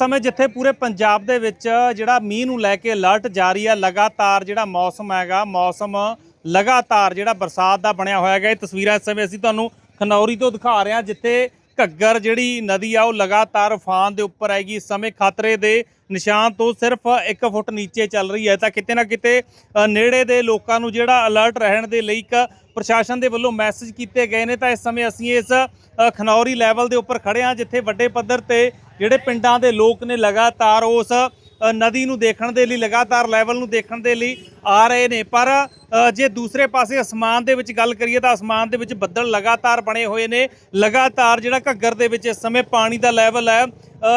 ਸਮੇਂ ਜਿੱਥੇ ਪੂਰੇ ਪੰਜਾਬ ਦੇ ਵਿੱਚ ਜਿਹੜਾ ਮੀਂਹ ਨੂੰ ਲੈ ਕੇ ਅਲਰਟ ਜਾਰੀ ਆ, ਲਗਾਤਾਰ ਜਿਹੜਾ ਮੌਸਮ ਹੈਗਾ, ਮੌਸਮ ਲਗਾਤਾਰ ਜਿਹੜਾ ਬਰਸਾਤ ਦਾ ਬਣਿਆ ਹੋਇਆ ਹੈਗਾ। ਇਹ ਤਸਵੀਰਾਂ ਇਸ ਸਮੇਂ ਅਸੀਂ ਤੁਹਾਨੂੰ ਖਨੌਰੀ ਤੋਂ ਦਿਖਾ ਰਹੇ ਹਾਂ, ਜਿੱਥੇ ਘੱਗਰ ਜਿਹੜੀ ਨਦੀ ਆ, ਉਹ ਲਗਾਤਾਰ ਉਫਾਨ ਦੇ ਉੱਪਰ ਆਏਗੀ ਇਸ ਸਮੇਂ ਖਤਰੇ ਦੇ ਨਿਸ਼ਾਨ ਤੋਂ ਸਿਰਫ 1 ਫੁੱਟ ਨੀਚੇ ਚੱਲ ਰਹੀ ਹੈ। ਤਾਂ ਕਿਤੇ ਨਾ ਕਿਤੇ ਨੇੜੇ ਦੇ ਲੋਕਾਂ ਨੂੰ ਜਿਹੜਾ ਅਲਰਟ ਰਹਿਣ ਦੇ ਲਈ ਇੱਕ ਪ੍ਰਸ਼ਾਸਨ ਦੇ ਵੱਲੋਂ ਮੈਸੇਜ ਕੀਤੇ ਗਏ ਨੇ। ਤਾਂ ਇਸ ਸਮੇਂ ਅਸੀਂ ਇਸ ਖਨੌਰੀ ਲੈਵਲ ਦੇ ਉੱਪਰ ਖੜੇ ਹਾਂ, ਜਿੱਥੇ ਵੱਡੇ ਪੱਧਰ ਤੇ ਜਿਹੜੇ ਪਿੰਡਾਂ ਦੇ ਲੋਕ ਨੇ ਲਗਾਤਾਰ ਉਸ ਨਦੀ ਨੂੰ ਦੇਖਣ ਦੇ ਲਈ, ਲਗਾਤਾਰ ਲੈਵਲ ਨੂੰ ਦੇਖਣ ਦੇ ਲਈ ਆ ਰਹੇ ਨੇ। ਪਰ ਜੇ ਦੂਸਰੇ ਪਾਸੇ ਅਸਮਾਨ ਦੇ ਵਿੱਚ ਗੱਲ ਕਰੀਏ ਤਾਂ ਅਸਮਾਨ ਦੇ ਵਿੱਚ ਬੱਦਲ ਲਗਾਤਾਰ ਬਣੇ ਹੋਏ ਨੇ। ਲਗਾਤਾਰ ਜਿਹੜਾ ਘੱਗਰ ਦੇ ਵਿੱਚ ਇਸ ਸਮੇਂ ਪਾਣੀ ਦਾ ਲੈਵਲ ਹੈ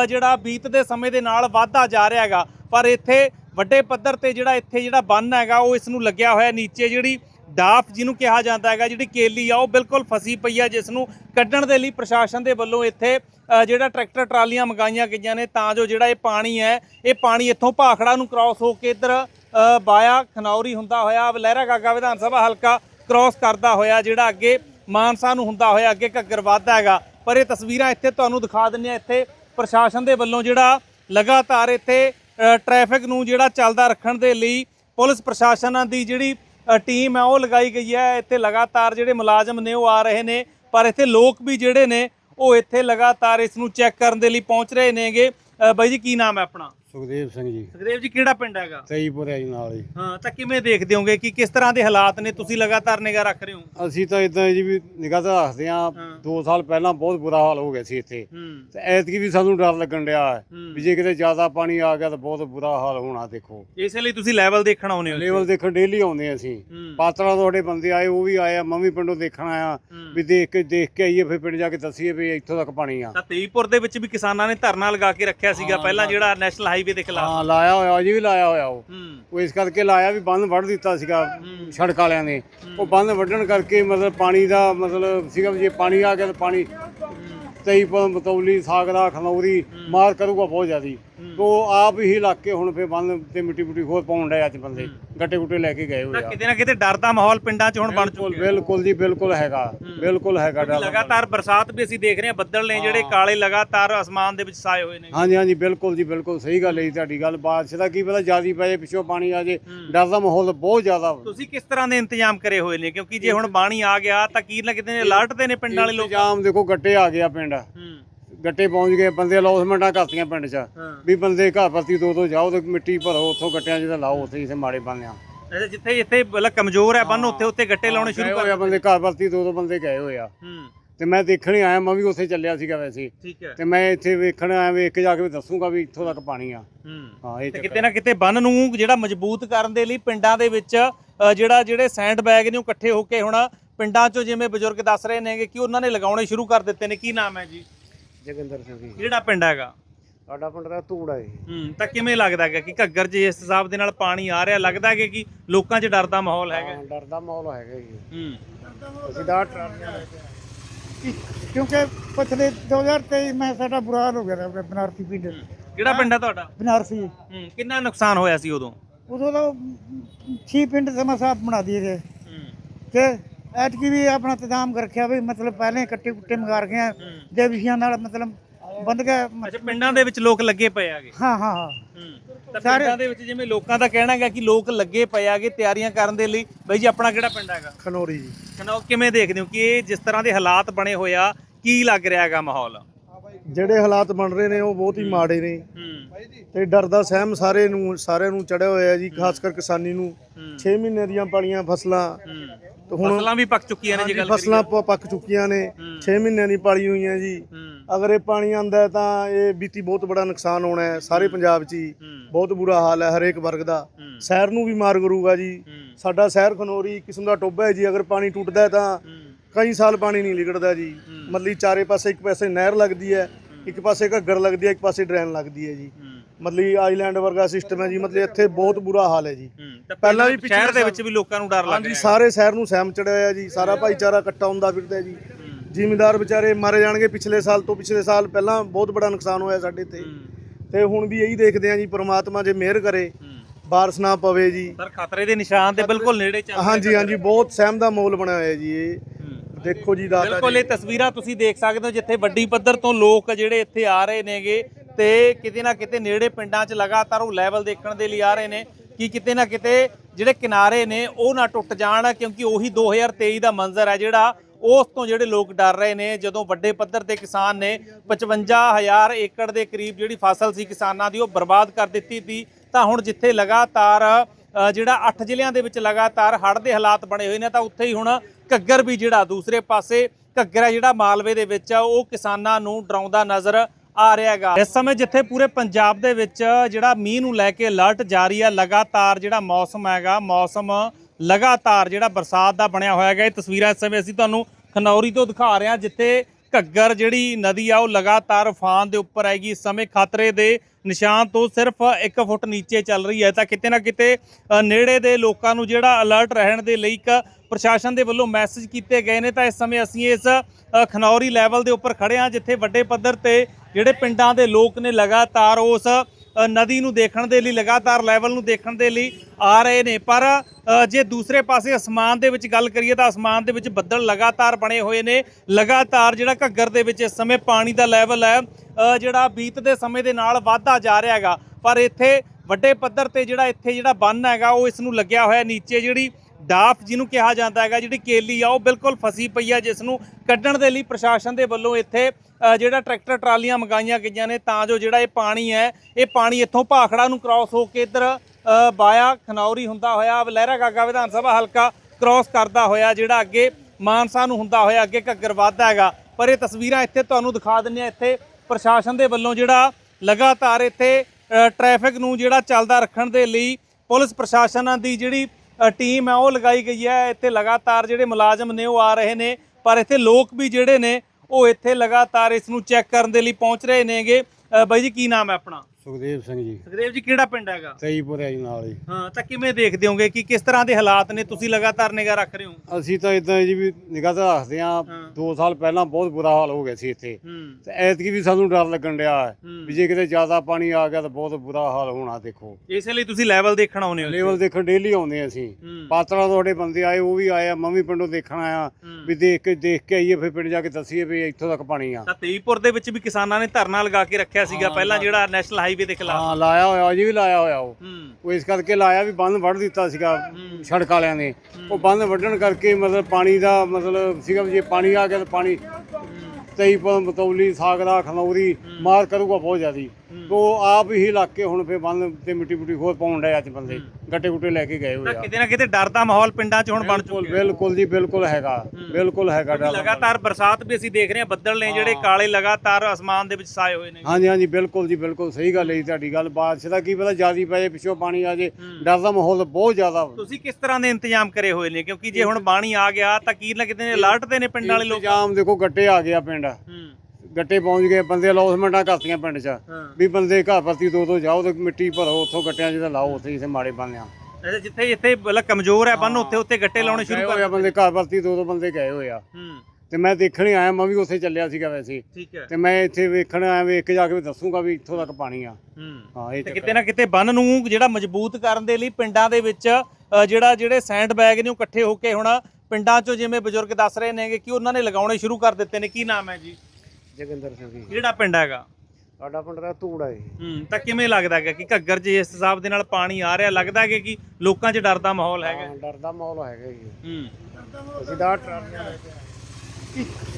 ਜਿਹੜਾ ਬੀਤਦੇ ਸਮੇਂ ਦੇ ਨਾਲ ਵਧਦਾ ਜਾ ਰਿਹਾ ਹੈਗਾ। ਪਰ ਇੱਥੇ ਵੱਡੇ ਪੱਧਰ ਤੇ ਜਿਹੜਾ ਇੱਥੇ ਜਿਹੜਾ ਬੰਨ ਹੈਗਾ, ਉਹ ਇਸ ਨੂੰ ਲੱਗਿਆ ਹੋਇਆ ਨੀਚੇ ਜਿਹੜੀ ਡਾਫ ਜਿਹਨੂੰ ਕਿਹਾ ਜਾਂਦਾ ਹੈਗਾ ਜਿਹੜੀ ਕੇਲੀ ਆ ਉਹ ਬਿਲਕੁਲ ਫਸੀ ਪਈ ਆ ਜਿਸ ਨੂੰ ਕੱਢਣ ਦੇ ਲਈ ਪ੍ਰਸ਼ਾਸਨ ਦੇ ਵੱਲੋਂ ਇੱਥੇ ਜਿਹੜਾ ਟਰੈਕਟਰ ਟਰਾਲੀਆਂ ਮੰਗਾਈਆਂ ਗਈਆਂ ਨੇ ਤਾਂ ਜੋ ਜਿਹੜਾ ਇਹ ਪਾਣੀ ਹੈ ਇਹ ਪਾਣੀ ਇੱਥੋਂ ਭਾਖੜਾ ਨੂੰ ਕ੍ਰਾਸ ਹੋ ਕੇ ਇੱਧਰ ਅ, ਬਾਇਆ ਖਨੌਰੀ ਹੁੰਦਾ ਹੋਇਆ ਲਹਿਰਾ ਗਾਗਾ ਵਿਧਾਨ ਸਭਾ ਹਲਕਾ ਕ੍ਰਾਸ ਕਰਦਾ ਹੋਇਆ ਜਿਹੜਾ ਅੱਗੇ ਮਾਨਸਾ ਨੂੰ ਹੁੰਦਾ ਹੋਇਆ ਅੱਗੇ ਘੱਗਰ ਵੱਧਦਾ ਹੈਗਾ। ਪਰ ਇਹ ਤਸਵੀਰਾਂ ਇੱਥੇ ਤੁਹਾਨੂੰ ਦਿਖਾ ਦਿੰਨੇ ਆ ਇੱਥੇ ਪ੍ਰਸ਼ਾਸਨ ਦੇ ਵੱਲੋਂ ਜਿਹੜਾ ਲਗਾਤਾਰ ਇੱਥੇ ਅ, ਟ੍ਰੈਫਿਕ ਨੂੰ ਜਿਹੜਾ ਚੱਲਦਾ ਰੱਖਣ ਦੇ ਲਈ ਪੁਲਿਸ ਪ੍ਰਸ਼ਾਸਨਾਂ ਦੀ ਜਿਹੜੀ ਟੀਮ ਹੈ ਉਹ ਲਗਾਈ ਗਈ ਹੈ। ਇੱਥੇ ਲਗਾਤਾਰ ਜਿਹੜੇ ਮੁਲਾਜ਼ਮ ਨੇ ਉਹ ਆ ਰਹੇ ਨੇ। ਪਰ ਇੱਥੇ ਲੋਕ ਵੀ ਜਿਹੜੇ ਨੇ ਉਹ ਇੱਥੇ ਲਗਾਤਾਰ ਇਸ ਨੂੰ ਚੈੱਕ ਕਰਨ ਦੇ ਲਈ ਪਹੁੰਚ ਰਹੇ ਨੇਗੇ। ਬਾਈ ਜੀ ਕੀ ਨਾਮ ਹੈ ਆਪਣਾ? ਸੁਖਦੇਵ ਸਿੰਘ ਜੀ। ਸੁਖਦੇਵ ਜੀ ਕਿਹੜਾ ਪਿੰਡ ਹੈਗਾ? ਤੇਈਪੁਰ ਹੈ ਜੀ ਨਾਲ ਹੀ। ਹਾਂ ਤਾਂ ਕਿਵੇਂ ਦੇਖਦੇ ਹੋਗੇ ਕਿ ਕਿਸ ਤਰ੍ਹਾਂ ਦੇ ਹਾਲਾਤ ਨੇ? ਤੁਸੀਂ ਲਗਾਤਾਰ ਨਿਗਾਹ ਰੱਖ ਰਹੇ ਹੋ? ਅਸੀਂ ਤਾਂ ਇਦਾਂ ਜੀ ਵੀ ਨਿਗਾਹ ਤਾਂ ਰੱਖਦੇ ਆ। 2 ਸਾਲ ਪਹਿਲਾਂ ਬਹੁਤ ਬੁਰਾ ਹਾਲ ਹੋ ਗਿਆ ਸੀ ਇੱਥੇ। ਹੂੰ। ਤੇ ਐਤਕੀ ਵੀ ਸਾਨੂੰ ਡਰ ਲੱਗਣ ਡਿਆ ਹੈ ਹੂੰ। ਵੀ ਜੇ ਕਿਤੇ ਜ਼ਿਆਦਾ ਪਾਣੀ ਆ ਗਿਆ ਤਾਂ ਬਹੁਤ ਬੁਰਾ ਹਾਲ ਹੋਣਾ ਦੇਖੋ। ਇਸੇ ਲਈ ਤੁਸੀਂ ਲੈਵਲ ਦੇਖਣ ਆਉਨੇ ਹੋ ਲੈਵਲ ਦੇਖਣ ਡੇਲੀ ਆਉਂਦੇ ਆ ਅਸੀਂ। ਹੂੰ। ਪਾਤੜਾ ਤੁਹਾਡੇ ਬੰਦੇ ਆਏ ਉਹ ਵੀ ਆਏ ਆ ਮੈਂ ਵੀ ਪਿੰਡੋਂ ਦੇਖਣ ਆਇਆ। ਹੂੰ। ਵੀ ਦੇਖ ਕੇ ਦੇਖ ਕੇ ਆਈਏ ਫਿਰ ਪਿੰਡ ਜਾ ਕੇ ਦੱਸੀਏ ਵੀ ਇੱਥੋਂ ਤੱਕ ਪਾਣੀ ਆ। ਤਾਂ ਤੇਈਪੁਰ ਦੇ ਵਿੱਚ ਵੀ ਕਿਸਾਨਾਂ ਨੇ ਧਰਨਾ ਲਗਾ ਕੇ ਰੱਖਿਆ ਸੀਗਾ ਪਹਿਲਾਂ ਜਿਹੜਾ ਨੈਸ਼ਨਲ ਹਾਈਵੇ ਦੇ ਖਿਲਾਫ। ਹਾਂ ਲਾਇਆ ਹੋਇਆ ਜੀ ਵੀ ਲਾਇਆ ਹੋਇਆ ਉਹ। ਹੂੰ। ਉਹ ਇਸ ਕਰਕੇ ਲਾਇਆ ਵੀ ਬੰਦ ਵੱਢ ਦਿੱਤਾ ਸੀਗਾ ਸੜਕ ਵਾਲਿਆਂ ਨੇ। ਉਹ ਬੰਦ ਵੱਢਣ ਕਰਕੇ ਮਤਲਬ ਪਾਣੀ ਦਾ ਮਤਲਬ ਸੀਗਾ ਵੀ ਜੇ ਪਾਣੀ ਆ ਗਿਆ ਤਾਂ ਪਾਣੀ ਤੇਈ ਪ ਸਾਗਰਾ ਖਨੌਰੀ ਮਾਰ ਕਰੂਗਾ ਬਹੁਤ ਜ਼ਿਆਦੀ। ਤੋ ਆਪ ਹੀ ਇਲਾਕੇ ਹੁਣ ਫੇ ਬੰਦ ਤੇ ਮਿੱਟੀ ਮੁੱਟੀ ਹੋਰ ਪਾਉਣ ਡਏ ਅੱਜ ਬੰਦੇ। ਗੱਟੇ ਗੁੱਟੇ ਲੈ ਕੇ ਗਏ ਹੋਏ ਆ। ਕਿਤੇ ਨਾ ਕਿਤੇ ਡਰ ਦਾ ਮਾਹੌਲ ਪਿੰਡਾਂ 'ਚ ਹੁਣ ਬਣ ਬਿਲਕੁਲ ਚੁੱਕਿਆ। ਬਿਲਕੁਲ ਜੀ ਬਿਲਕੁਲ ਹੈਗਾ। ਬਿਲਕੁਲ ਹੈਗਾ ਡਰ ਲਗਾਤਾਰ ਬਰਸਾਤ ਵੀ ਅਸੀਂ ਦੇਖ ਰਹੇ ਹਾਂ ਬੱਦਲ ਨੇ ਜਿਹੜੇ ਕਾਲੇ ਲਗਾਤਾਰ ਅਸਮਾਨ ਦੇ ਵਿੱਚ ਛਾਏ ਹੋਏ ਨੇ। ਹਾਂਜੀ ਹਾਂਜੀ ਬਿਲਕੁਲ ਜੀ ਬਿਲਕੁਲ ਸਹੀ ਗੱਲ ਹੈ ਜੀ ਤੁਹਾਡੀ ਗੱਲ। ਬਾਰਿਸ਼ ਦਾ ਕੀ ਪਤਾ ਜਿਆਦੀ ਪਏ ਪਿੱਛੋਂ ਪਾਣੀ ਆ ਜੇ। ਡਰ ਦਾ ਮਾਹੌਲ ਬਹੁਤ ਜ਼ਿਆਦਾ। ਤੁਸੀਂ ਕਿਸ ਤਰ੍ਹਾਂ ਦੇ ਇੰਤਜ਼ਾਮ ਕਰੇ ਹੋਏ ਨੇ? ਕਿਉਂਕਿ ਜੇ ਹੁਣ ਪਾਣੀ ਆ ਗਿਆ ਤਾਂ ਕੀ ਨਾ ਕਿਤੇ ਅਲਰਟ ਤੇ ਨੇ ਪਿੰਡ ਵਾਲੇ ਲੋਕ? ਇੰਤਜ਼ਾਮ ਦੇਖੋ ਗੱਟੇ ਆ ਗਿਆ ਪਿੰਡ। ਗੱਟੇ ਪਹੁੰਚ ਗਏ ਬੰਦੇ ਅਲੌਸਮੈਂਟਾਂ ਕਰਤੀਆਂ ਪਿੰਡ 'ਚ। ਵੀ ਬੰਦੇ ਘਰ ਪ੍ਰਤੀ ਦੋ ਦੋ ਜਾਓ ਤੇ ਮਿੱਟੀ ਭਰੋ ਉੱਥੋਂ ਗੱਟਿਆਂ 'ਚ ਤੇ ਲਾਓ ਉੱਥੇ ਜਿੱਥੇ ਮਾੜੇ ਬੰਦੇ ਆ। ਅੱਛਾ ਜਿੱਥੇ ਜਿੱਥੇ ਮਤਲਬ ਕਮਜ਼ੋਰ ਹੈ ਬੰਨ ਉੱਥੇ ਉੱਥੇ ਗੱਟੇ ਲਾਉਣੇ ਸ਼ੁਰੂ ਕਰ ਆ ਬੰਦੇ ਘਰ ਪ੍ਰਤੀ ਦੋ ਦੋ ਬੰਦੇ ਗਏ ਹੋਏ ਆ। ਹੂੰ। ਤੇ ਮੈਂ ਦੇਖਣ ਹੀ ਆਇਆ ਮੈਂ ਵੀ ਉੱਥੇ ਚੱਲਿਆ ਸੀਗਾ ਵੈਸੇ। ਠੀਕ ਹੈ। ਤੇ ਮੈਂ ਇੱਥੇ ਵੇਖਣ ਆਇਆ ਵੇਖ ਕੇ ਜਾ ਕੇ ਦੱਸੂਗਾ ਵੀ ਇੱਥੋਂ ਤੱਕ ਪਾਣੀ ਆ। ਹੂੰ। ਹਾਂ ਇਹ ਤੇ ਕਿਤੇ ਨਾ ਕਿਤੇ ਬੰਨ ਨੂੰ ਜਿਹੜਾ ਮਜ਼ਬੂਤ ਕਰਨ ਦੇ ਲਈ ਪਿੰਡਾਂ ਦੇ ਵਿੱਚ ਅ, ਜਿਹੜਾ ਜਿਹੜੇ ਸੈਂਡ ਬੈਗ ਨੇ ਉਹ ਇਕੱਠੇ ਹੋ ਕੇ ਹੁਣ ਪਿੰਡਾਂ 'ਚੋਂ ਜਿਵੇਂ ਬਜ਼ੁਰਗ ਦੱਸ ਰਹੇ ਨੇਗੇ ਕਿ ਉਹਨਾਂ ਨੇ ਲਗਾਉਣੇ ਸ਼ੁਰੂ ਕਰ ਦਿੱਤੇ ਨੇ। ਕੀ ਨਾਮ ਹੈ ਜੀ? ਜਗਿੰਦਰ ਸਿੰਘ ਜੀ। ਕਿਹੜਾ ਪਿੰਡ ਹੈਗਾ? ਸਾਡਾ ਪਿੰਡ ਦਾ ਧੂੜਾ ਹੈ ਹੂੰ ਤਾਂ ਕਿਵੇਂ ਲੱਗਦਾ ਹੈਗਾ ਕਿ ਘੱਗਰ ਜੇ ਇਸ ਹਿਸਾਬ ਦੇ ਨਾਲ ਪਾਣੀ ਆ ਰਿਹਾ ਲੱਗਦਾ ਹੈ ਕਿ ਲੋਕਾਂ 'ਚ ਡਰ ਦਾ ਮਾਹੌਲ ਹੈਗਾ? ਹਾਂ ਡਰ ਦਾ ਮਾਹੌਲ ਹੈਗਾ ਜੀ। ਹੂੰ। ਅਸੀਂ ਦਾ ਕਿਉਂਕਿ ਪਿਛਲੇ 2023 ਮੈਂ ਸਾਡਾ ਬੁਰਾ ਹਾਲ ਹੋ ਗਿਆ ਸੀ ਬਨਾਰਸੀ ਪਿੰਡ। ਕਿਹੜਾ ਪਿੰਡ ਹੈ ਤੁਹਾਡਾ? ਬਨਾਰਸੀ। ਹੂੰ ਕਿੰਨਾ ਨੁਕਸਾਨ ਹੋਇਆ ਸੀ ਉਦੋਂ? ਉਦੋਂ ਤਾਂ ਛੀ ਪਿੰਡ ਸਮਾਂ ਸਾਥ ਬਣਾ ਹੂੰ। ਤੇ ਐਤਕੀ ਵੀ ਆਪਣਾ ਇੰਤਜ਼ਾਮ ਕਰ ਰੱਖਿਆ ਵੀ ਮਤਲਬ ਪਹਿਲੇ ਕੱਟੇ ਕੁੱਟੇ ਮੰਗਾ ਰਖੇ ਆ ਜੇ ਵਿਸ਼ਿਆਂ ਨਾਲ ਮਤਲਬ ਬੰਦ ਗਿਆ ਅੱਛਾ ਪਿੰਡਾਂ ਦੇ ਵਿੱਚ ਲੋਕ ਲੱਗੇ ਪਏ ਆਗੇ। ਹਾਂ ਹਾਂ ਹਾਂ। ਹੂੰ। ਤਾਂ ਪਿੰਡਾਂ ਦੇ ਵਿੱਚ ਜਿਵੇਂ ਲੋਕਾਂ ਦਾ ਕਹਿਣਾ ਹੈਗਾ ਕਿ ਲੋਕ ਲੱਗੇ ਪਏ ਆਗੇ ਤਿਆਰੀਆਂ ਕਰਨ ਦੇ ਲਈ ਬਈ ਜੀ ਆਪਣਾ ਕਿਹੜਾ ਪਿੰਡ ਹੈਗਾ? ਖਨੌਰੀ ਜੀ। ਖਨੌ ਕਿਵੇਂ ਦੇਖਦੇ ਹੋ ਕਿ ਇਹ ਜਿਸ ਤਰ੍ਹਾਂ ਦੇ ਹਾਲਾਤ ਬਣੇ ਹੋਏ ਆ ਕੀ ਲੱਗ ਰਿਹਾ ਹੈਗਾ ਮਾਹੌਲ? ਜਿਹੜੇ ਹਾਲਾਤ ਬਣ ਰਹੇ ਨੇ ਉਹ ਬਹੁਤ ਹੀ ਮਾੜੇ ਨੇ। ਤੇ ਡਰ ਦਾ ਸਹਿਮ ਸਾਰੇ ਨੂੰ ਸਾਰਿਆਂ ਨੂੰ ਚੜਿਆ ਹੋਇਆ ਜੀ ਖਾਸ ਕਰ ਕਿਸਾਨੀ ਨੂੰ। ਹੂੰ। 6 ਮਹੀਨੇ ਦੀਆਂ ਪਾਲੀਆਂ ਫਸਲਾਂ। ਹੂੰ। ਤੇ ਹੁਣ ਫਸਲਾਂ ਵੀ ਪੱਕ ਚੁੱਕੀਆਂ ਨੇ ਜੇ ਗੱਲ ਫਸਲਾਂ ਪੱਕ ਚੁੱਕੀਆਂ ਨੇ। 6 ਮਹੀਨਿਆਂ ਦੀ ਪਾਲੀ ਹੋਈਆਂ ਜੀ। ਅਗਰ ਇਹ ਪਾਣੀ ਆਂਦਾ ਤਾਂ ਇਹ ਬੀਤੀ ਬਹੁਤ ਬੜਾ ਨੁਕਸਾਨ ਹੋਣਾ ਹੈ। ਸਾਰੇ ਪੰਜਾਬ 'ਚ ਹੀ ਬਹੁਤ ਬੁਰਾ ਹਾਲ ਹੈ ਹਰੇਕ ਵਰਗ ਦਾ। ਸ਼ਹਿਰ ਨੂੰ ਵੀ ਮਾਰ ਕਰੂਗਾ ਜੀ। ਸਾਡਾ ਸ਼ਹਿਰ ਖਨੌਰੀ ਕਿਸਮ ਦਾ ਟੋਬਾ ਹੈ ਜੀ। ਅਗਰ ਪਾਣੀ ਟੁੱਟਦਾ ਤਾਂ ਕਈ ਸਾਲ ਪਾਣੀ ਨਹੀਂ ਨਿਕਲਦਾ ਜੀ। ਮਤਲਬ ਚਾਰੇ ਪਾਸੇ ਇੱਕ ਪਾਸੇ ਨਹਿਰ ਲੱਗਦੀ ਹੈ। ਇੱਕ ਪਾਸੇ ਘੱਗਰ ਲੱਗਦੀ ਹੈ ਇੱਕ ਪਾਸੇ ਡਰੇਨ ਲੱਗਦੀ ਹੈ ਜੀ। ਮਤਲਬ ਆਈਲੈਂਡ ਵਰਗਾ ਸਿਸਟਮ ਹੈ ਜੀ ਮਤਲਬ ਇੱਥੇ ਬਹੁਤ ਬੁਰਾ ਹਾਲ ਹੈ ਜੀ। ਤਾਂ ਪਹਿਲਾਂ ਵੀ ਸ਼ਹਿਰ ਦੇ ਵਿੱਚ ਵੀ ਲੋਕਾਂ ਨੂੰ ਡਰ ਲੱਗ ਹਾਂਜੀ ਸਾਰੇ ਸ਼ਹਿਰ ਨੂੰ ਸਹਿਮ ਚੜਿਆ ਹੋਇਆ ਜੀ ਸਾਰਾ ਭਾਈਚਾਰਾ ਇਕੱਠਾ ਹੁੰਦਾ ਫਿਰਦਾ ਜੀ। ਜ਼ਿਮੀਂਦਾਰ ਵਿਚਾਰੇ ਮਾਰੇ ਜਾਣਗੇ ਪਿਛਲੇ ਸਾਲ ਤੋਂ ਪਿਛਲੇ ਸਾਲ ਪਹਿਲਾਂ ਬਹੁਤ ਬੜਾ ਨੁਕਸਾਨ ਹੋਇਆ ਸਾਡੇ ਤੇ ਤੇ ਹੁਣ ਵੀ ਇਹੀ ਦੇਖਦੇ ਆ ਜੀ ਪ੍ਰਮਾਤਮਾ ਜੇ ਮਿਹਰ ਕਰੇ ਬਾਰਿਸ਼ ਨਾ ਪਵੇ ਜੀ। ਸਰ ਖਤਰੇ ਦੇ ਨਿਸ਼ਾਨ ਦੇ ਬਿਲਕੁਲ ਨੇੜੇ ਚੱਲ ਹਾਂਜੀ ਹਾਂਜੀ ਬਹੁਤ ਸਹਿਮ ਦਾ ਮੋਲ ਬਣਿਆ ਹੋਇਆ ਜੀ ਇਹ। ਦੇਖੋ ਜੀ ਦਾਤਾ ਬਿਲਕੁਲ ਇਹ ਤਸਵੀਰਾਂ ਤੁਸੀਂ ਦੇਖ ਸਕਦੇ ਹੋ ਜਿੱਥੇ ਵੱਡੀ ਪੱਧਰ ਤੋਂ ਲੋਕ ਜਿਹੜੇ ਇੱਥੇ ਆ ਰਹੇ ਨੇਗੇ ਤੇ ਕਿਤੇ ਨਾ ਕਿਤੇ ਨੇੜੇ ਪਿੰਡਾਂ 'ਚ ਲਗਾਤਾਰ ਉਹ ਲੈਵਲ ਦੇਖਣ ਦੇ ਲਈ ਆ ਰਹੇ ਨੇ ਕਿ ਕਿਤੇ ਨਾ ਕਿਤੇ ਜਿਹੜੇ ਕਿਨਾਰੇ ਨੇ ਉਹ ਨਾ ਟੁੱਟ ਜਾਣ ਕਿਉਂਕਿ ਉਹੀ 2023 ਦਾ ਮੰਜ਼ਰ ਹੈ ਜਿਹੜਾ ਉਸ ਤੋਂ ਜਿਹੜੇ ਲੋਕ ਡਰ ਰਹੇ ਨੇ ਜਦੋਂ ਵੱਡੇ ਪੱਧਰ ਤੇ ਕਿਸਾਨ ਨੇ 55000 ਏਕੜ ਦੇ ਕਰੀਬ ਜਿਹੜੀ ਫਸਲ ਸੀ ਕਿਸਾਨਾਂ ਦੀ ਉਹ ਬਰਬਾਦ ਕਰ ਦਿੱਤੀ ਸੀ। ਤਾਂ ਹੁਣ ਜਿੱਥੇ ਲਗਾਤਾਰ ਜਿਹੜਾ 8 ਜ਼ਿਲ੍ਹਿਆਂ ਦੇ ਵਿੱਚ ਲਗਾਤਾਰ ਹੜ੍ਹ ਦੇ ਹਾਲਾਤ ਬਣੇ ਹੋਏ ਨੇ ਤਾਂ ਉੱਥੇ ਹੀ ਹੁਣ ਘੱਗਰ ਵੀ ਜਿਹੜਾ ਦੂਸਰੇ ਪਾਸੇ ਘੱਗਰ ਹੈ ਜਿਹੜਾ ਮਾਲਵੇ ਦੇ ਵਿੱਚ ਆ, ਉਹ ਕਿਸਾਨਾਂ ਨੂੰ ਡਰਾਉਂਦਾ ਨਜ਼ਰ ਆ ਰਿਹਾ ਹੈਗਾ। ਇਸ ਸਮੇਂ ਜਿੱਥੇ ਪੂਰੇ ਪੰਜਾਬ ਦੇ ਵਿੱਚ ਜਿਹੜਾ ਮੀਂਹ ਨੂੰ ਲੈ ਕੇ ਅਲਰਟ ਜਾਰੀ ਆ ਲਗਾਤਾਰ ਜਿਹੜਾ ਮੌਸਮ ਹੈਗਾ ਮੌਸਮ ਲਗਾਤਾਰ ਜਿਹੜਾ ਬਰਸਾਤ ਦਾ ਬਣਿਆ ਹੋਇਆ ਹੈਗਾ ਇਹ ਤਸਵੀਰਾਂ ਇਸ ਸਮੇਂ ਅਸੀਂ ਤੁਹਾਨੂੰ ਖਨੌਰੀ ਤੋਂ ਦਿਖਾ ਰਹੇ ਹਾਂ ਜਿੱਥੇ ਘੱਗਰ ਜਿਹੜੀ ਨਦੀ ਆ, ਉਹ ਲਗਾਤਾਰ ਉਫਾਨ ਦੇ ਉੱਪਰ ਹੈਗੀ ਇਸ ਸਮੇਂ ਖਤਰੇ ਦੇ ਨਿਸ਼ਾਨ ਤੋਂ ਸਿਰਫ 1 ਫੁੱਟ ਨੀਚੇ ਚੱਲ ਰਹੀ ਹੈ। ਤਾਂ ਕਿਤੇ ਨਾ ਕਿਤੇ ਨੇੜੇ ਦੇ ਲੋਕਾਂ ਨੂੰ ਜਿਹੜਾ ਅਲਰਟ ਰਹਿਣ ਦੇ ਲਈ ਇੱਕ ਪ੍ਰਸ਼ਾਸਨ ਦੇ ਵੱਲੋਂ ਮੈਸੇਜ ਕੀਤੇ ਗਏ ਨੇ। ਤਾਂ ਇਸ ਸਮੇਂ ਅਸੀਂ ਇਸ ਖਨੌਰੀ ਲੈਵਲ ਦੇ ਉੱਪਰ ਖੜੇ ਹਾਂ, ਜਿੱਥੇ ਵੱਡੇ ਪੱਧਰ ਤੇ ਜਿਹੜੇ ਪਿੰਡਾਂ ਦੇ ਲੋਕ ਨੇ ਲਗਾਤਾਰ ਉਸ ਨਦੀ ਨੂੰ ਦੇਖਣ ਦੇ ਲਈ ਲਗਾਤਾਰ ਲੈਵਲ ਨੂੰ ਦੇਖਣ ਦੇ ਲਈ ਆ ਰਹੇ ਨੇ। ਪਰ ਜੇ ਦੂਸਰੇ ਪਾਸੇ ਅਸਮਾਨ ਦੇ ਵਿੱਚ ਗੱਲ ਕਰੀਏ ਤਾਂ ਅਸਮਾਨ ਦੇ ਵਿੱਚ ਬੱਦਲ ਲਗਾਤਾਰ ਬਣੇ ਹੋਏ ਨੇ। ਲਗਾਤਾਰ ਜਿਹੜਾ ਘੱਗਰ ਦੇ ਵਿੱਚ ਇਸ ਸਮੇਂ ਪਾਣੀ ਦਾ ਲੈਵਲ ਹੈ ਅ, ਜਿਹੜਾ ਬੀਤਦੇ ਸਮੇਂ ਦੇ ਨਾਲ ਵਾਧਾ ਜਾ ਰਿਹਾ ਹੈਗਾ। ਪਰ ਇੱਥੇ ਵੱਡੇ ਪੱਧਰ ਤੇ ਜਿਹੜਾ ਇੱਥੇ ਜਿਹੜਾ ਬੰਨ ਹੈਗਾ ਉਹ ਇਸ ਨੂੰ ਲੱਗਿਆ ਹੋਇਆ। ਨੀਚੇ ਜਿਹੜੀ ਡਾਫ ਜਿਹਨੂੰ ਕਿਹਾ ਜਾਂਦਾ ਹੈਗਾ ਜਿਹੜੀ ਕੇਲੀ ਆ ਉਹ ਬਿਲਕੁਲ ਫਸੀ ਪਈ ਆ ਜਿਸ ਨੂੰ ਕੱਢਣ ਦੇ ਲਈ ਪ੍ਰਸ਼ਾਸਨ ਦੇ ਵੱਲੋਂ ਇੱਥੇ ਜਿਹੜਾ ਟਰੈਕਟਰ ਟਰਾਲੀਆਂ ਮੰਗਾਈਆਂ ਗਈਆਂ ਨੇ ਤਾਂ ਜੋ ਜਿਹੜਾ ਇਹ ਪਾਣੀ ਹੈ ਇਹ ਪਾਣੀ ਇੱਥੋਂ ਭਾਖੜਾ ਨੂੰ ਕ੍ਰਾਸ ਹੋ ਕੇ ਇੱਧਰ ਅ, ਬਾਇਆ ਖਨੌਰੀ ਹੁੰਦਾ ਹੋਇਆ ਲਹਿਰਾ ਗਾਗਾ ਵਿਧਾਨ ਸਭਾ ਹਲਕਾ ਕ੍ਰਾਸ ਕਰਦਾ ਹੋਇਆ ਜਿਹੜਾ ਅੱਗੇ ਮਾਨਸਾ ਨੂੰ ਹੁੰਦਾ ਹੋਇਆ ਅੱਗੇ ਘੱਗਰ ਵੱਧਦਾ ਹੈਗਾ। ਪਰ ਇਹ ਤਸਵੀਰਾਂ ਇੱਥੇ ਤੁਹਾਨੂੰ ਦਿਖਾ ਦਿੰਨੇ ਆ ਇੱਥੇ ਪ੍ਰਸ਼ਾਸਨ ਦੇ ਵੱਲੋਂ ਜਿਹੜਾ ਲਗਾਤਾਰ ਇੱਥੇ ਅ, ਟ੍ਰੈਫਿਕ ਨੂੰ ਜਿਹੜਾ ਚੱਲਦਾ ਰੱਖਣ ਦੇ ਲਈ ਪੁਲਿਸ ਪ੍ਰਸ਼ਾਸਨਾਂ ਦੀ ਜਿਹੜੀ ਟੀਮ ਹੈ, ਉਹ ਲਗਾਈ ਗਈ ਹੈ। ਇੱਥੇ ਲਗਾਤਾਰ ਜਿਹੜੇ ਮੁਲਾਜ਼ਮ ਨੇ, ਉਹ ਆ ਰਹੇ ਨੇ। ਪਰ ਇੱਥੇ ਲੋਕ ਵੀ ਜਿਹੜੇ ਨੇ, ਉਹ ਇੱਥੇ ਲਗਾਤਾਰ ਇਸ ਨੂੰ ਚੈੱਕ ਕਰਨ ਦੇ ਲਈ ਪਹੁੰਚ ਰਹੇ ਨੇਗੇ। ਅ, ਬਾਈ ਜੀ ਕੀ ਨਾਮ ਹੈ ਆਪਣਾ? ਸੁਖਦੇਵ ਸਿੰਘ ਜੀ। ਸੁਖਦੇਵ ਜੀ ਕਿਹੜਾ ਪਿੰਡ ਹੈਗਾ? ਤੇਈਪੁਰ ਹੈ ਜੀ ਨਾਲ ਜੀ ਹਾਂ ਤਾਂ ਕਿਵੇਂ ਦੇਖਦੇ ਹੋਗੇ ਕਿ ਕਿਸ ਤਰ੍ਹਾਂ ਦੇ ਹਾਲਾਤ ਨੇ? ਤੁਸੀਂ ਲਗਾਤਾਰ ਨਿਗਾਹ ਰੱਖ ਰਹੇ ਹੋ? ਅਸੀਂ ਤਾਂ ਇਦਾਂ ਜੀ ਵੀ ਨਿਗਾਹ ਤਾਂ ਰੱਖਦੇ ਆ ਹਾਂ। 2 ਸਾਲ ਪਹਿਲਾਂ ਬਹੁਤ ਬੁਰਾ ਹਾਲ ਹੋ ਗਿਆ ਸੀ ਇੱਥੇ। ਹੂੰ। ਤੇ ਐਤਕੀ ਵੀ ਸਾਨੂੰ ਡਰ ਲੱਗਣ ਡਿਆ ਹੈ ਹੂੰ। ਵੀ ਜੇ ਕਿਤੇ ਜ਼ਿਆਦਾ ਪਾਣੀ ਆ ਗਿਆ ਤਾਂ ਬਹੁਤ ਬੁਰਾ ਹਾਲ ਹੋਣਾ ਦੇਖੋ। ਇਸੇ ਲਈ ਤੁਸੀਂ ਲੈਵਲ ਦੇਖਣ ਆਉਨੇ ਹੋ ਇੱਥੇ। ਲੈਵਲ ਦੇਖਣ ਡੇਲੀ ਆਉਂਦੇ ਆ ਅਸੀਂ। ਹੂੰ। ਪਾਤੜਾ ਤੁਹਾਡੇ ਬੰਦੇ ਆਏ ਉਹ ਵੀ ਆਏ ਆ ਮੈਂ ਵੀ ਪਿੰਡੋਂ ਦੇਖਣ ਆਇਆ। ਹੂੰ। ਵੀ ਦੇਖ ਕੇ ਦੇਖ ਕੇ ਆਈਏ ਫਿਰ ਪਿੰਡ ਜਾ ਕੇ ਦੱਸੀਏ ਵੀ ਇੱਥੋਂ ਤੱਕ ਪਾਣੀ ਆ। ਤਾਂ ਤੇਈਪੁਰ ਦੇ ਵਿੱਚ ਵੀ ਕਿਸਾਨਾਂ ਨੇ ਧਰਨਾ ਲਗਾ ਕੇ ਰੱਖਿਆ ਸੀਗਾ ਪਹਿਲਾਂ ਜਿਹੜਾ ਨੈਸ਼ਨਲ ਹਾਈਵੇ ਦੇ ਖਿਲਾਫ। ਹਾਂ ਲਾਇਆ ਹੋਇਆ ਅਜੇ ਵੀ ਲਾਇਆ ਹੋਇਆ ਉਹ। ਹੂੰ। ਉਹ ਇਸ ਕਰਕੇ ਲਾਇਆ ਵੀ ਬੰਦ ਵੱਢ ਦਿੱਤਾ ਸੀਗਾ ਸੜਕ ਵਾਲਿਆਂ ਨੇ। ਉਹ ਬੰਦ ਵੱਢਣ ਕਰਕੇ ਮਤਲਬ ਪਾਣੀ ਦਾ ਮਤਲਬ ਸੀਗਾ ਵੀ ਜੇ ਪਾਣੀ ਆ ਗਿਆ ਤਾਂ ਪਾਣੀ ਤੇਈ ਬਤੌਲੀ ਸਾਗਰਾ ਖਨੌਰੀ ਮਾਰ ਕਰੂਗਾ ਬਹੁਤ ਜ਼ਿਆਦੀ। ਤੋ ਆਪ ਹੀ ਇਲਾਕੇ ਹੁਣ ਫੇ ਬੰਦ ਤੇ ਮਿੱਟੀ ਮੁੱਟੀ ਹੋਰ ਪਾਉਣ ਡਏ ਅੱਜ ਬੰਦੇ। ਗੱਟੇ ਗੁੱਟੇ ਲੈ ਕੇ ਗਏ ਹੋਏ ਆ। ਕਿਤੇ ਨਾ ਕਿਤੇ ਡਰ ਦਾ ਮਾਹੌਲ ਪਿੰਡਾਂ 'ਚ ਹੁਣ ਬਣ ਬਿਲਕੁਲ ਚੁੱਕਿਆ। ਬਿਲਕੁਲ ਜੀ ਬਿਲਕੁਲ ਹੈਗਾ। ਬਿਲਕੁਲ ਹੈਗਾ ਡਰ। ਲਗਾਤਾਰ ਬਰਸਾਤ ਵੀ ਅਸੀਂ ਦੇਖ ਰਹੇ ਹਾਂ ਬੱਦਲ ਨੇ ਜਿਹੜੇ ਕਾਲੇ ਲਗਾਤਾਰ ਅਸਮਾਨ ਦੇ ਵਿੱਚ ਛਾਏ ਹੋਏ ਨੇ। ਹਾਂਜੀ ਹਾਂਜੀ ਬਿਲਕੁਲ ਜੀ ਬਿਲਕੁਲ ਸਹੀ ਗੱਲ ਹੈ ਜੀ ਤੁਹਾਡੀ ਗੱਲ। ਬਾਰਿਸ਼ ਦਾ ਕੀ ਪਤਾ ਜਿਆਦੀ ਪੈ ਜਾਏ ਪਿੱਛੋਂ ਪਾਣੀ ਆ ਜੇ ਡਰ ਦਾ ਮਾਹੌਲ ਬਹੁਤ ਜ਼ਿਆਦਾ ਤੁਸੀਂ ਕਿਸ ਤਰ੍ਹਾਂ ਦੇ ਇੰਤਜ਼ਾਮ ਕਰੇ ਹੋਏ ਨੇ? ਕਿਉਂਕਿ ਜੇ ਹੁਣ ਬਾਣੀ ਆ ਗਿਆ ਤਾਂ ਕੀ ਨਾ ਕਿਤੇ ਅਲਰਟ ਤੇ ਨੇ ਪਿੰਡ ਵਾਲੇ ਲੋਕ। ਇੰਤਜ਼ਾਮ ਦੇਖੋ ਗੱਟੇ ਆ ਗਿਆ ਪਿੰਡ। ਗੱਟੇ ਪਹੁੰਚ ਗਏ ਬੰਦੇ ਅਲੌਸਮੈਂਟਾਂ ਕਰਤੀਆਂ ਪਿੰਡ 'ਚ। ਵੀ ਬੰਦੇ ਘਰ ਪ੍ਰਤੀ ਦੋ ਦੋ ਜਾਓ ਤੇ ਮਿੱਟੀ ਭਰੋ ਉੱਥੋਂ ਗੱਟਿਆਂ 'ਚ ਤਾਂ ਲਾਓ ਉੱਥੇ ਜਿੱਥੇ ਮਾੜੇ ਬੰਦੇ ਆ। ਅੱਛਾ ਜਿੱਥੇ ਜਿੱਥੇ ਮਤਲਬ ਕਮਜ਼ੋਰ ਹੈ ਬੰਨ ਉੱਥੇ ਉੱਥੇ ਗੱਟੇ ਲਾਉਣੇ ਸ਼ੁਰੂ ਕਰ ਹੋਏ ਆ ਬੰਦੇ ਘਰ ਪ੍ਰਤੀ ਦੋ ਦੋ ਬੰਦੇ ਗਏ ਹੋਏ ਆ। ਹੂੰ। ਤੇ ਮੈਂ ਦੇਖਣ ਹੀ ਆਇਆ ਮੈਂ ਵੀ ਉੱਥੇ ਚੱਲਿਆ ਸੀਗਾ ਵੈਸੇ। ਠੀਕ ਹੈ। ਤੇ ਮੈਂ ਇੱਥੇ ਵੇਖਣ ਆਇਆ ਵੇਖ ਕੇ ਜਾ ਕੇ ਦੱਸੂਗਾ ਵੀ ਇੱਥੋਂ ਤੱਕ ਪਾਣੀ ਆ। ਹੂੰ। ਹਾਂ ਇਹ ਤੇ ਕਿਤੇ ਨਾ ਕਿਤੇ ਬੰਨ ਨੂੰ ਜਿਹੜਾ ਮਜ਼ਬੂਤ ਕਰਨ ਦੇ ਲਈ ਪਿੰਡਾਂ ਦੇ ਵਿੱਚ ਅ, ਜਿਹੜਾ ਜਿਹੜੇ ਸੈਂਡ ਬੈਗ ਨੇ ਉਹ ਇਕੱਠੇ ਹੋ ਕੇ ਹੁਣ ਪਿੰਡਾਂ 'ਚੋਂ ਜਿਵੇਂ ਬਜ਼ੁਰਗ ਦੱਸ ਰਹੇ ਨੇਗੇ ਕਿ ਉਹਨਾਂ ਨੇ ਲਗਾਉਣੇ ਸ਼ੁਰੂ ਕਰ ਦਿੱਤੇ ਨੇ। ਕੀ ਨਾਮ ਹੈ ਜੀ? ਜਗਿੰਦਰ ਸਿੰਘ ਜੀ। ਕਿਹੜਾ ਪਿੰਡ ਹੈਗਾ? ਸਾਡਾ ਪਿੰਡ ਦਾ ਧੂੜਾ ਹੈ ਹੂੰ ਤਾਂ ਕਿਵੇਂ ਲੱਗਦਾ ਹੈਗਾ ਕਿ ਘੱਗਰ ਜੇ ਇਸ ਹਿਸਾਬ ਦੇ ਨਾਲ ਪਾਣੀ ਆ ਰਿਹਾ ਲੱਗਦਾ ਹੈ ਕਿ ਲੋਕਾਂ 'ਚ ਡਰ ਦਾ ਮਾਹੌਲ ਹੈਗਾ? ਹਾਂ, ਡਰ ਦਾ ਮਾਹੌਲ ਹੈਗਾ ਜੀ। ਹੂੰ। ਅਸੀਂ ਦਾ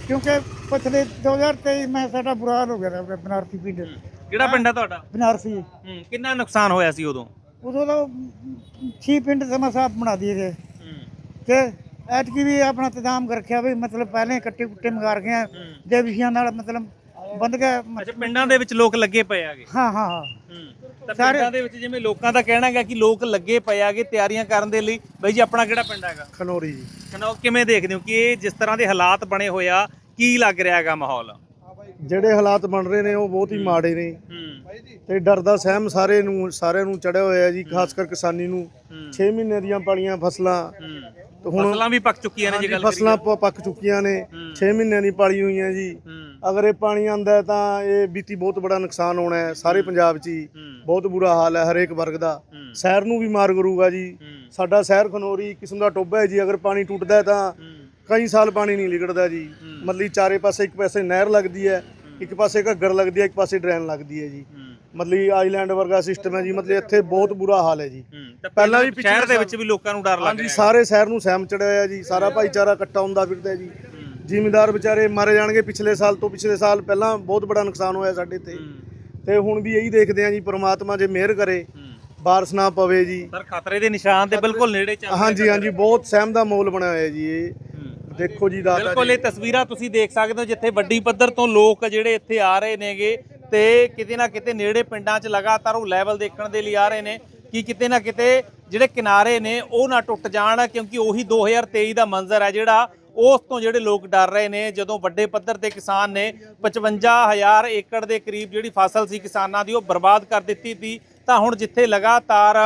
ਕਿਉਂਕਿ ਪਿਛਲੇ 2023 ਮੈਂ ਸਾਡਾ ਬੁਰਾ ਹਾਲ ਹੋ ਗਿਆ था ਬਨਾਰਸੀ ਪਿੰਡ। ਕਿਹੜਾ ਪਿੰਡ ਹੈ ਤੁਹਾਡਾ? ਬਨਾਰਸੀ। ਹੂੰ ਕਿੰਨਾ ਨੁਕਸਾਨ ਹੋਇਆ ਸੀ ਉਦੋਂ? ਉਦੋਂ ਤਾਂ ਛੇ ਪਿੰਡ ਸਮਾਂ ਸਾਹਿਬ ਬਣਾ ਹੂੰ। ਤੇ ਐਤਕੀ ਵੀ ਆਪਣਾ ਇੰਤਜ਼ਾਮ ਕਰ ਰੱਖਿਆ ਵੀ ਮਤਲਬ ਪਹਿਲੇ ਕੱਟੇ ਕੁੱਟੇ ਮੰਗਾ ਰਖੇ ਆ ਜੇ ਵਿਸ਼ਿਆਂ ਨਾਲ ਮਤਲਬ ਬੰਦ ਗਿਆ ਮ- ਅੱਛਾ ਪਿੰਡਾਂ ਦੇ ਵਿੱਚ ਲੋਕ ਲੱਗੇ ਪਏ ਆਗੇ? ਹਾਂ ਹਾਂ ਹਾਂ। ਹੂੰ। ਤਾਂ ਪਿੰਡਾਂ ਦੇ ਵਿੱਚ ਜਿਵੇਂ ਲੋਕਾਂ ਦਾ ਕਹਿਣਾ ਹੈਗਾ ਕਿ ਲੋਕ ਲੱਗੇ ਪਏ ਆਗੇ ਤਿਆਰੀਆਂ ਕਰਨ ਦੇ ਲਈ ਬਾਈ ਜੀ ਆਪਣਾ ਕਿਹੜਾ ਪਿੰਡ ਹੈਗਾ? ਖਨੌਰੀ ਜੀ। ਕਹਿੰਦਾ ਉਹ ਕਿਵੇਂ ਦੇਖਦੇ ਹੋ ਕਿ ਇਹ ਜਿਸ ਤਰ੍ਹਾਂ ਦੇ ਹਾਲਾਤ ਬਣੇ ਹੋਏ ਆ ਕੀ ਲੱਗ ਰਿਹਾ ਹੈਗਾ ਮਾਹੌਲ? ਜਿਹੜੇ ਹਾਲਾਤ ਬਣ ਰਹੇ ਨੇ ਉਹ ਬਹੁਤ ਹੀ ਮਾੜੇ ਨੇ। ਹੂੰ। ਤੇ ਡਰ ਦਾ ਸਹਿਮ ਸਾਰੇ ਨੂੰ ਸਾਰਿਆਂ ਨੂੰ ਚੜਿਆ ਹੋਇਆ ਜੀ ਖਾਸ ਕਰ ਕਿਸਾਨੀ ਨੂੰ। ਹੂੰ। 6 ਮਹੀਨੇ ਦੀਆਂ ਪਾਲੀਆਂ ਫਸਲਾਂ ਤੇ ਹੁਣ ਫਸਲਾਂ ਵੀ ਪੱਕ ਚੁੱਕੀਆਂ ਨੇ ਜੇ ਗੱਲ ਫਸਲਾਂ ਪ- ਪੱਕ ਚੁੱਕੀਆਂ ਨੇ 6 ਮਹੀਨਿਆਂ ਦੀ ਪਾਲੀ ਹੋਈਆਂ ਜੀ। ਹੂੰ। ਅਗਰ ਇਹ ਪਾਣੀ ਆਂਦਾ ਤਾਂ ਇਹ ਬੀਤੀ ਬਹੁਤ ਬੜਾ ਨੁਕਸਾਨ ਹੋਣਾ ਹੈ। ਸਾਰੇ ਪੰਜਾਬ 'ਚ ਹੀ ਹੂੰ। ਬਹੁਤ ਬੁਰਾ ਹਾਲ ਹੈ ਹਰੇਕ ਵਰਗ ਦਾ। ਹੂੰ। ਸ਼ਹਿਰ ਨੂੰ ਵੀ ਮਾਰ ਕਰੂਗਾ ਜੀ। ਹੂੰ। ਸਾਡਾ ਸ਼ਹਿਰ ਖਨੋਰੀ ਇੱਕ ਕਿਸਮ ਦਾ ਟੋਬਾ ਹੈ ਜੀ। ਅਗਰ ਪਾਣੀ ਟੁੱਟਦਾ ਹੈ ਤਾਂ ਹੂੰ। ਕਈ ਸਾਲ ਪਾਣੀ ਨਹੀਂ ਨਿਕਲਦਾ ਜੀ। ਮੱਲੀ ਚਾਰੇ ਪਾਸੇ ਇੱਕ ਪਾਸੇ ਨਹਿਰ ਲੱਗਦੀ ਹੈ ਇੱਕ ਪਾਸੇ ਘੱਗਰ ਲੱਗਦੀ ਹੈ ਇੱਕ ਪਾਸੇ ਡਰੇਨ ਲੱਗਦੀ ਹੈ ਜੀ। ਮਤਲਬ ਆਈਲੈਂਡ ਵਰਗਾ ਸਿਸਟਮ ਹੈ ਜੀ ਮਤਲਬ ਇੱਥੇ ਬਹੁਤ ਬੁਰਾ ਹਾਲ ਹੈ ਜੀ। ਪਹਿਲਾਂ ਵੀ ਸ਼ਹਿਰ ਦੇ ਵਿੱਚ ਵੀ ਲੋਕਾਂ ਨੂੰ ਡਰ ਲੱਗ ਹਾਂਜੀ ਸਾਰੇ ਸ਼ਹਿਰ ਨੂੰ ਸਹਿਮ ਚੜਿਆ ਹੋਇਆ ਜੀ ਸਾਰਾ ਭਾਈਚਾਰਾ ਇਕੱਠਾ ਹੁੰਦਾ ਫਿਰਦਾ ਹੈ ਜੀ। ਜ਼ਿਮੀਂਦਾਰ ਵਿਚਾਰੇ ਮਾਰੇ ਜਾਣਗੇ ਪਿਛਲੇ ਸਾਲ ਤੋਂ ਪਿਛਲੇ ਸਾਲ ਪਹਿਲਾਂ ਬਹੁਤ ਬੜਾ ਨੁਕਸਾਨ ਹੋਇਆ ਸਾਡੇ ਤੇ। ਤੇ ਹੁਣ ਵੀ ਇਹੀ ਦੇਖਦੇ ਆ ਜੀ ਪ੍ਰਮਾਤਮਾ ਜੇ ਮਿਹਰ ਕਰੇ ਬਾਰਿਸ਼ ਨਾ ਪਵੇ ਜੀ। ਸਰ ਖਤਰੇ ਦੇ ਨਿਸ਼ਾਨ ਦੇ ਬਿਲਕੁਲ ਨੇੜੇ ਚੱਲ ਹਾਂਜੀ ਹਾਂਜੀ ਬਹੁਤ ਸਹਿਮ ਦਾ ਮੋਲ ਬਣਿਆ ਹੋਇਆ ਜੀ ਇਹ। ਦੇਖੋ ਜੀ ਦਾਤਾ ਬਿਲਕੁਲ ਇਹ ਤਸਵੀਰਾਂ ਤੁਸੀਂ ਦੇਖ ਸਕਦੇ ਹੋ ਜਿੱਥੇ ਵੱਡੀ ਪੱਧਰ ਤੋਂ ਲੋਕ ਜਿਹੜੇ ਇੱਥੇ ਆ ਰਹੇ ਨੇਗੇ ਤੇ ਕਿਤੇ ਨਾ ਕਿਤੇ ਨੇੜੇ ਪਿੰਡਾਂ 'ਚ ਲਗਾਤਾਰ ਉਹ ਲੈਵਲ ਦੇਖਣ ਦੇ ਲਈ ਆ ਰਹੇ ਨੇ ਕਿ ਕਿਤੇ ਨਾ ਕਿਤੇ ਜਿਹੜੇ ਕਿਨਾਰੇ ਨੇ ਉਹ ਨਾ ਟੁੱਟ ਜਾਣ ਕਿਉਂਕਿ ਉਹੀ 2023 ਦਾ ਮੰਜ਼ਰ ਹੈ ਜਿਹੜਾ ਉਸ ਤੋਂ ਜਿਹੜੇ ਲੋਕ ਡਰ ਰਹੇ ਨੇ, ਜਦੋਂ ਵੱਡੇ ਪੱਧਰ ਤੇ ਕਿਸਾਨ ਨੇ 55000 ਏਕੜ ਦੇ ਕਰੀਬ ਜਿਹੜੀ ਫਸਲ ਸੀ ਕਿਸਾਨਾਂ ਦੀ ਉਹ ਬਰਬਾਦ ਕਰ ਦਿੱਤੀ ਸੀ। ਤਾਂ ਹੁਣ ਜਿੱਥੇ ਲਗਾਤਾਰ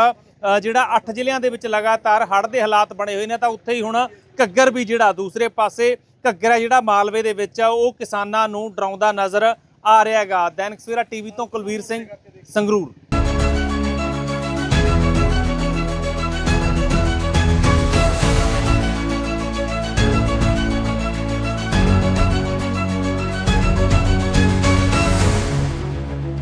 ਜਿਹੜਾ 8 ਜ਼ਿਲ੍ਹਿਆਂ ਦੇ ਵਿੱਚ ਲਗਾਤਾਰ ਹੜ੍ਹ ਦੇ ਹਾਲਾਤ ਬਣੇ ਹੋਏ ਨੇ, ਤਾਂ ਉੱਥੇ ਹੀ ਹੁਣ ਘੱਗਰ ਵੀ ਜਿਹੜਾ ਦੂਸਰੇ ਪਾਸੇ ਘੱਗਰ ਹੈ ਜਿਹੜਾ ਮਾਲਵੇ ਦੇ ਵਿੱਚ ਆ, ਉਹ ਕਿਸਾਨਾਂ ਨੂੰ ਡਰਾਉਂਦਾ ਨਜ਼ਰ ਆ ਰਿਹਾ ਹੈਗਾ। ਦੈਨਿਕ ਸਵੇਰਾ ਟੀਵੀ ਤੋਂ ਕੁਲਵੀਰ ਸਿੰਘ ਸੰਗਰੂਰ।